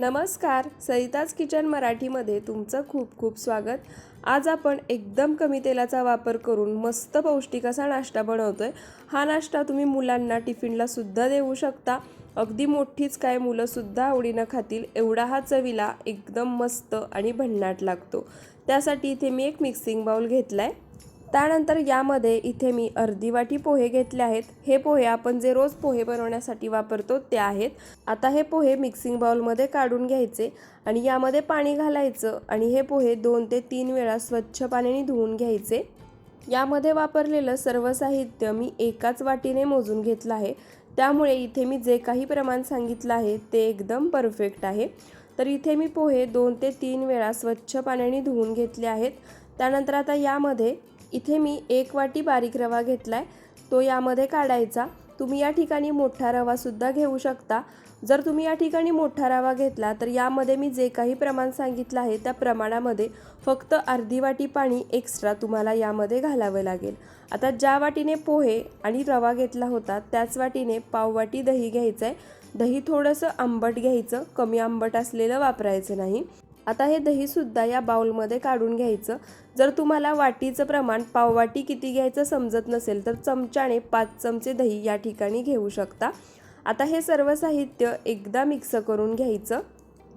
नमस्कार. सरिताज किचन मराठीमध्ये तुमचं खूप खूप स्वागत. आज आपण एकदम कमी तेलाचा वापर करून मस्त पौष्टिक असा नाश्ता बनवतो आहे हा नाश्ता तुम्ही मुलांना टिफिनलासुद्धा देऊ शकता. अगदी मोठीच काय मुलंसुद्धा आवडीनं खातील एवढा हा चवीला एकदम मस्त आणि भन्नाट लागतो. त्यासाठी इथे मी एक मिक्सिंग बाउल घेतला आहे त्यानंतर यामध्ये इथे मी अर्धी वाटी पोहे घेतले आहेत. हे पोहे आपण जे रोज पोहे बनवण्यासाठी वापरतो ते आहेत. आता हे पोहे मिक्सिंग बाउलमध्ये काढून घ्यायचे आणि यामध्ये पाणी घालायचं आणि हे पोहे दोन ते तीन वेळा स्वच्छ पाण्याने धुवून घ्यायचे. यामध्ये वापरलेलं सर्व साहित्य मी एकाच वाटीने मोजून घेतलं आहे. त्यामुळे इथे मी जे काही प्रमाण सांगितलं आहे ते एकदम परफेक्ट आहे. तर इथे मी पोहे दोन ते तीन वेळा स्वच्छ पाण्याने धुवून घेतले आहेत. त्यानंतर आता यामध्ये इथे मी एक वाटी बारीक रवा घेतला आहे तो यामध्ये काढायचा. तुम्ही या ठिकाणी मोठा रवासुद्धा घेऊ शकता. जर तुम्ही या ठिकाणी मोठा रवा घेतला तर यामध्ये मी जे काही प्रमाण सांगितलं आहे त्या प्रमाणामध्ये फक्त अर्धी वाटी पाणी एक्स्ट्रा तुम्हाला यामध्ये घालावं लागेल. आता ज्या वाटीने पोहे आणि रवा घेतला होता त्याच वाटीने पाववाटी दही घ्यायचं आहे दही थोडंसं आंबट घ्यायचं. कमी आंबट असलेलं वापरायचं नाही. आता हे दहीसुद्धा या बाउलमध्ये काढून घ्यायचं. जर तुम्हाला वाटीचं प्रमाण पाववाटी किती घ्यायचं समजत नसेल तर चमच्याने पाच चमचे दही या ठिकाणी घेऊ शकता. आता हे सर्व साहित्य एकदा मिक्स करून घ्यायचं.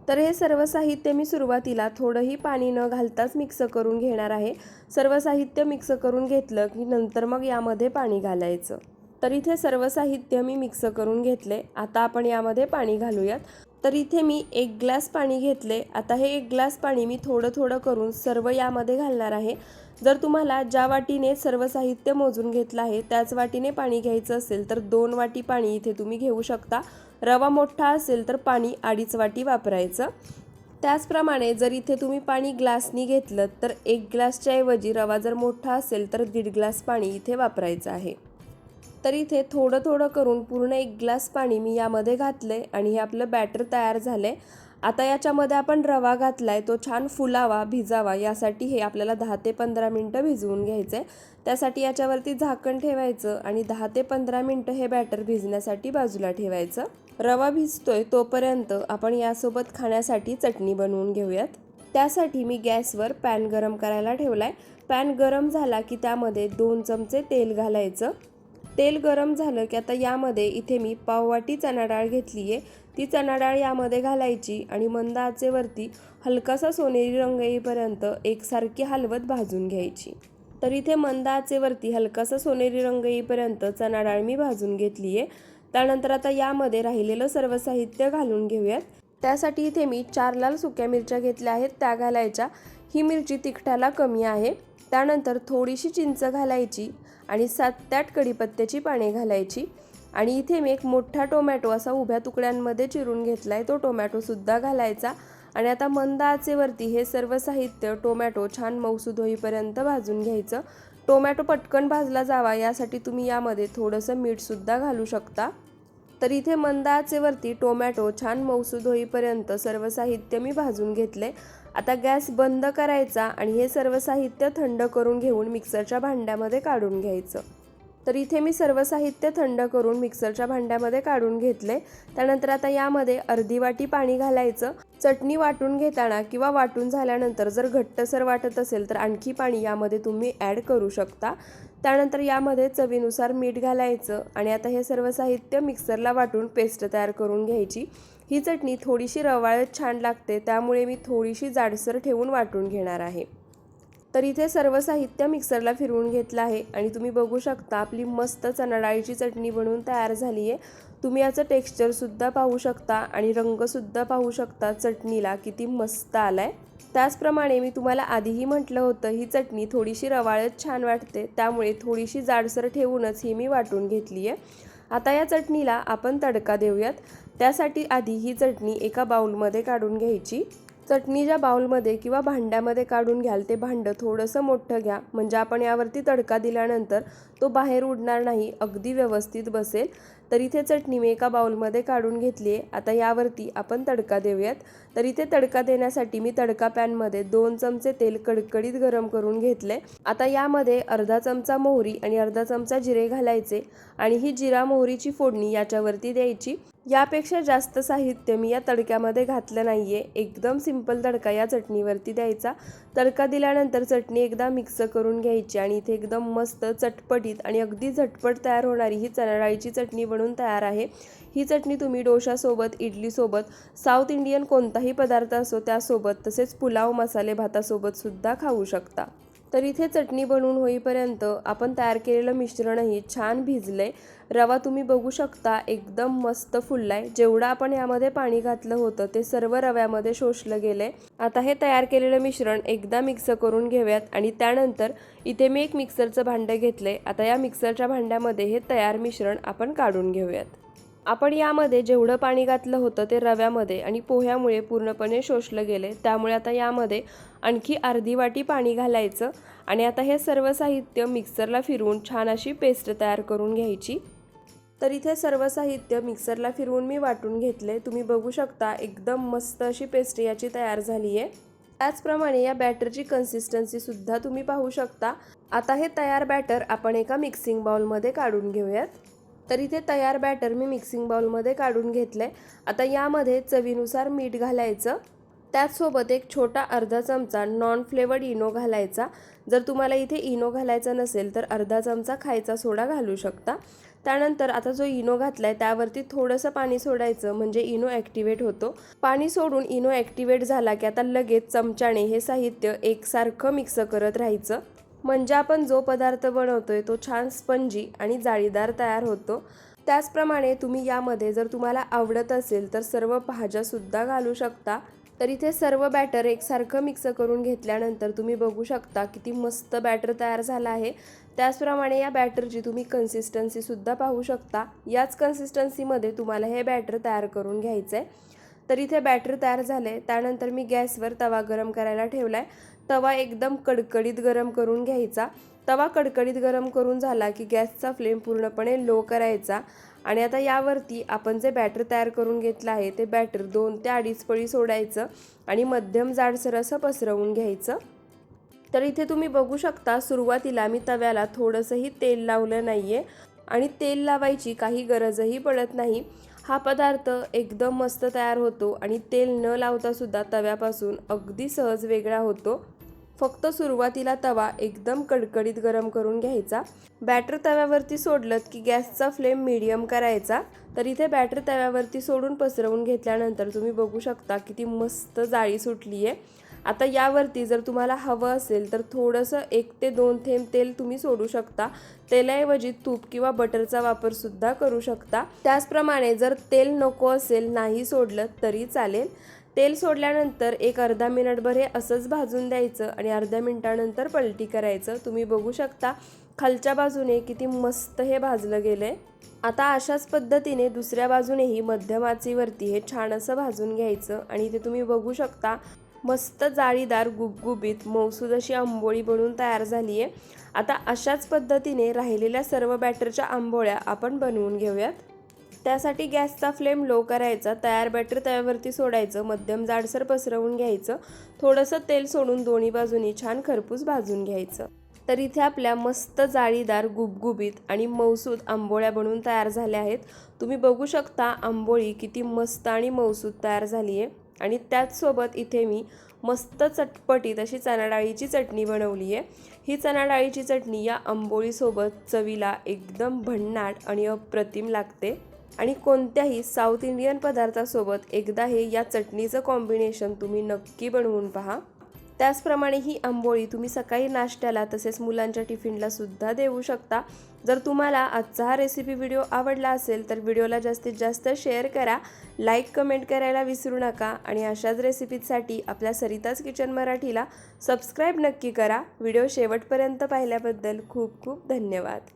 तर हे सर्व साहित्य मी सुरुवातीला थोडंही पाणी न घालताच मिक्स करून घेणार आहे. सर्व साहित्य मिक्स करून घेतलं की नंतर मग यामध्ये पाणी घालायचं. तर इथे सर्व साहित्य मी मिक्स करून घेतले. आता आपण यामध्ये पाणी घालूयात. तर इथे मी एक ग्लास पाणी घेतले. आता हे एक ग्लास पाणी मी थोडं थोडं करून सर्व यामध्ये घालणार आहे. जर तुम्हाला ज्या वाटीने सर्व साहित्य मोजून घेतलं आहे त्याच वाटीने पाणी घ्यायचं असेल तर दोन वाटी पाणी इथे तुम्ही घेऊ शकता. रवा मोठा असेल तर पाणी अडीच वाटी वापरायचं. त्याचप्रमाणे जर इथे तुम्ही पाणी ग्लासनी घेतलं तर एक ग्लासच्या ऐवजी रवा जर मोठा असेल तर दीड ग्लास पाणी इथे वापरायचं आहे. तर इथे थोडं थोडं करून पूर्ण एक ग्लास पाणी मी यामध्ये घातलं आहे आणि हे आपलं बॅटर तयार झालं आहे आता याच्यामध्ये आपण रवा घातला आहे तो छान फुलावा भिजावा यासाठी हे आपल्याला दहा ते पंधरा मिनटं भिजवून घ्यायचं आहे त्यासाठी याच्यावरती झाकण ठेवायचं आणि दहा ते पंधरा मिनटं हे बॅटर भिजण्यासाठी बाजूला ठेवायचं. रवा भिजतोय तोपर्यंत आपण यासोबत खाण्यासाठी चटणी बनवून घेऊयात. त्यासाठी मी गॅसवर पॅन गरम करायला ठेवला आहे पॅन गरम झाला की त्यामध्ये दोन चमचे तेल घालायचं. तेल गरम झालं की आता यामध्ये इथे मी पाववाटी चणा डाळ घेतली आहे ती चणा डाळ यामध्ये घालायची आणि मंद आचेवरती हलकासा सोनेरी रंग येईपर्यंत एकसारखी हलवत भाजून घ्यायची. तर इथे मंद आचेवरती हलकासा सोनेरी रंग येईपर्यंत चणा डाळ मी भाजून घेतली आहे त्यानंतर आता यामध्ये राहिलेलं सर्व साहित्य घालून घेऊयात. त्यासाठी इथे मी चार लाल सुक्या मिरच्या घेतल्या आहेत. त्या घालायच्या. ही मिरची तिखटाला कमी आहे. त्यानंतर थोडीशी चिंच घालायची आणि सात ते आठ कढीपत्त्याची पाने घालायची. आणि इथे मी एक मोठा टोमॅटो असा उभ्या तुकड्यांमध्ये चिरून घेतला आहे तो टोमॅटोसुद्धा घालायचा. आणि आता मंद आचेवरती हे सर्व साहित्य टोमॅटो छान मौसूद होईपर्यंत भाजून घ्यायचं. टोमॅटो पटकन भाजला जावा यासाठी तुम्ही यामध्ये थोडंसं मीठसुद्धा घालू शकता. तर इथे मंद आचेवरती टोमॅटो छान मौसूद होईपर्यंत सर्व साहित्य मी भाजून घेतले. आता गॅस बंद करायचा आणि हे सर्व साहित्य थंड करून घेऊन मिक्सरच्या भांड्यामध्ये काढून घ्यायचं. तर इथे मी सर्व साहित्य थंड करून मिक्सरच्या भांड्यामध्ये काढून घेतले. त्यानंतर आता यामध्ये अर्धी वाटी पाणी घालायचं. चटणी वाटून घेताना किंवा वाटून झाल्यानंतर जर घट्टसर वाटत असेल तर आणखी पाणी यामध्ये तुम्ही ॲड करू शकता. त्यानंतर यामध्ये चवीनुसार मीठ घालायचं आणि आता हे सर्व साहित्य मिक्सरला वाटून पेस्ट तयार करून घ्यायची. ही चटणी थोडीशी रवाळत छान लागते त्यामुळे मी थोडीशी जाडसर ठेवून वाटून घेणार आहे. तर इथे सर्व साहित्य मिक्सरला फिरवून घेतलं आहे. आणि तुम्ही बघू शकता आपली मस्त चणाडाळीची चटणी बनवून तयार झाली आहे. तुम्ही याचं टेक्स्चरसुद्धा पाहू शकता आणि रंगसुद्धा पाहू शकता चटणीला. किती मस्त आला आहे त्याचप्रमाणे मी तुम्हाला आधीही म्हटलं होतं ही चटणी थोडीशी रवाळत छान वाटते. त्यामुळे थोडीशी जाडसर ठेवूनच ही मी वाटून घेतली आहे. आता या चटणीला आपण तडका देऊयात. त्यासाठी आधी ही चटणी एका बाऊलमध्ये काढून घ्यायची. चटणी ज्या बाउलमध्ये किंवा भांड्यामध्ये काढून घ्याल ते भांडं थोडंसं मोठं घ्या. म्हणजे आपण यावरती तडका दिल्यानंतर तो बाहेर उडणार नाही अगदी व्यवस्थित बसेल. तर इथे चटणी मी एका बाउलमध्ये काढून घेतली आहे. आता यावरती आपण तडका देऊयात. तर इथे तडका देण्यासाठी मी तडका पॅनमध्ये दोन चमचे तेल कडकडीत गरम करून घेतले आता यामध्ये अर्धा चमचा मोहरी आणि अर्धा चमचा जिरे घालायचे आणि ही जिरा मोहरीची फोडणी याच्यावरती द्यायची. यापेक्षा जास्त साहित्य मी या तडक्यामध्ये घातलं नाही आहे एकदम सिंपल तडका या चटणीवरती द्यायचा. तडका दिल्यानंतर चटणी एकदा मिक्स करून घ्यायची आणि इथे एकदम मस्त चटपटीत आणि अगदी झटपट तयार होणारी ही चणाडाळीची चटणी बनून तयार आहे. ही चटणी तुम्ही डोशासोबत इडलीसोबत साऊथ इंडियन कोणताही पदार्थ असो त्यासोबत तसेच पुलाव मसाले भातासोबतसुद्धा खाऊ शकता. तर इथे चटणी बनवून होईपर्यंत आपण तयार केलेलं मिश्रणही छान भिजलंय रवा तुम्ही बघू शकता एकदम मस्त फुललाय. जेवढं आपण यामध्ये पाणी घातलं होतं ते सर्व रव्यामध्ये शोषलं गेलंय आता हे तयार केलेलं मिश्रण एकदा मिक्स करून घेऊयात आणि त्यानंतर इथे मी एक मिक्सरचं भांडं घेतलंय. आता या मिक्सरच्या भांड्यामध्ये हे तयार मिश्रण आपण काढून घेऊयात. आपण यामध्ये जेवढं पाणी घातलं होतं ते रव्यामध्ये आणि पोह्यामुळे पूर्णपणे शोषलं गेले. त्यामुळे आता यामध्ये आणखी अर्धी वाटी पाणी घालायचं आणि आता हे सर्व साहित्य मिक्सरला फिरवून छान अशी पेस्ट तयार करून घ्यायची. तर इथे सर्व साहित्य मिक्सरला फिरवून मी वाटून घेतले. तुम्ही बघू शकता एकदम मस्त अशी पेस्ट याची तयार झाली आहे त्याचप्रमाणे या बॅटरची कन्सिस्टन्सीसुद्धा तुम्ही पाहू शकता. आता हे तयार बॅटर आपण एका मिक्सिंग बाउलमध्ये काढून घेऊयात. तर इथे तयार बॅटर मी मिक्सिंग बाउलमध्ये काढून घेतलं आहे आता यामध्ये चवीनुसार मीठ घालायचं. त्याचसोबत एक छोटा अर्धा चमचा नॉन फ्लेवर्ड इनो घालायचा. जर तुम्हाला इथे इनो घालायचा नसेल तर अर्धा चमचा खायचा सोडा घालू शकता. त्यानंतर आता जो इनो घातला आहे त्यावरती थोडंसं पाणी सोडायचं म्हणजे इनो ॲक्टिवेट होतो. पाणी सोडून इनो ॲक्टिवेट झाला की आता लगेच चमच्याने हे साहित्य एकसारखं मिक्स करत राहायचं. म्हणजे आपण जो पदार्थ बनवतोय तो छान स्पंजी आणि जाळीदार तयार होतो. त्याचप्रमाणे तुम्ही यामध्ये जर तुम्हाला आवडत असेल तर सर्व भाज्यासुद्धा घालू शकता. तर इथे सर्व बॅटर एकसारखं मिक्स करून घेतल्यानंतर तुम्ही बघू शकता किती मस्त बॅटर तयार झाला आहे. त्याचप्रमाणे या बॅटरची तुम्ही कन्सिस्टन्सीसुद्धा पाहू शकता याच कन्सिस्टन्सीमध्ये तुम्हाला हे बॅटर तयार करून घ्यायचं आहे तर इथे बॅटर तयार झाले. त्यानंतर मी गॅसवर तवा गरम करायला ठेवला आहे तवा एकदम कडकडीत गरम करून घ्यायचा. तवा कडकडीत गरम करून झाला की गॅसचा फ्लेम पूर्णपणे लो करायचा. आणि आता यावरती आपण जे बॅटर तयार करून घेतलं आहे ते बॅटर दोन ते अडीच पळी सोडायचं आणि मध्यम जाडसर असं पसरवून घ्यायचं. तर इथे तुम्ही बघू शकता सुरुवातीला मी तव्याला थोडंसंही तेल लावलं नाही आहे आणि तेल लावायची काही गरजही पडत नाही. हा पदार्थ एकदम मस्त तयार होतो आणि तेल न लावतासुद्धा तव्यापासून अगदी सहज वेगळा होतो. फक्त सुरुवातीला तवा एकदम कडकडीत गरम करून घ्यायचा. बॅटर तव्यावरती सोडलं की गॅसचा फ्लेम मिडियम करायचा. तर इथे बॅटर तव्यावरती सोडून पसरवून घेतल्यानंतर तुम्ही बघू शकता किती मस्त जाळी सुटली आहे आता यावरती जर तुम्हाला हवं असेल तर थोडंसं एक ते दोन थेंब तेल तुम्ही सोडू शकता. तेलाऐवजी तूप किंवा बटरचा वापरसुद्धा करू शकता. त्याचप्रमाणे जर तेल नको असेल नाही सोडलं तरी चालेल. तेल सोडल्यानंतर एक अर्धा मिनिटभर हे असंच भाजून द्यायचं आणि अर्ध्या मिनिटानंतर पलटी करायचं. तुम्ही बघू शकता खालच्या बाजूने किती मस्त हे भाजलं गेलं आहे आता अशाच पद्धतीने दुसऱ्या बाजूनेही मध्यम आचीवरती हे छान असं भाजून घ्यायचं आणि ते तुम्ही बघू शकता मस्त जाळीदार गुबगुबीत मौसूद अशी आंबोळी बनवून तयार झाली आहे. आता अशाच पद्धतीने राहिलेल्या सर्व बॅटरच्या आंबोळ्या आपण बनवून घेऊयात. त्यासाठी गॅसचा फ्लेम लो करायचा तयार बॅटर तव्यावरती सोडायचं मध्यम जाडसर पसरवून घ्यायचं थोडंसं तेल सोडून दोन्ही बाजूनी छान खरपूस भाजून घ्यायचं. तर इथे आपल्या मस्त जाळीदार गुबगुबीत आणि मौसूद आंबोळ्या बनवून तयार झाल्या आहेत. तुम्ही बघू शकता आंबोळी किती मस्त आणि मौसूद तयार झाली आहे. आणि त्याचसोबत इथे मी मस्त चटपटीत अशी चणा डाळीची चटणी बनवली आहे. ही चणा डाळीची चटणी या आंबोळीसोबत चवीला एकदम भन्नाट आणि अप्रतिम लागते. आणि कोणत्याही साऊथ इंडियन पदार्थासोबत एकदा हे या चटणीचं कॉम्बिनेशन तुम्ही नक्की बनवून पहा. त्याचप्रमाणे ही आंबोळी तुम्ही सकाळी नाश्त्याला तसेच मुलांच्या टिफिनला सुद्धा देऊ शकता. जर तुम्हाला आजचा हा रेसिपी व्हिडिओ आवडला असेल तर व्हिडिओला जास्तीत जास्त शेअर करा. लाईक कमेंट करायला विसरू नका आणि अशाच रेसिपीजसाठी आपल्या सरिताज किचन मराठीला सबस्क्राईब नक्की करा. व्हिडिओ शेवटपर्यंत पाहिल्याबद्दल खूप खूप धन्यवाद.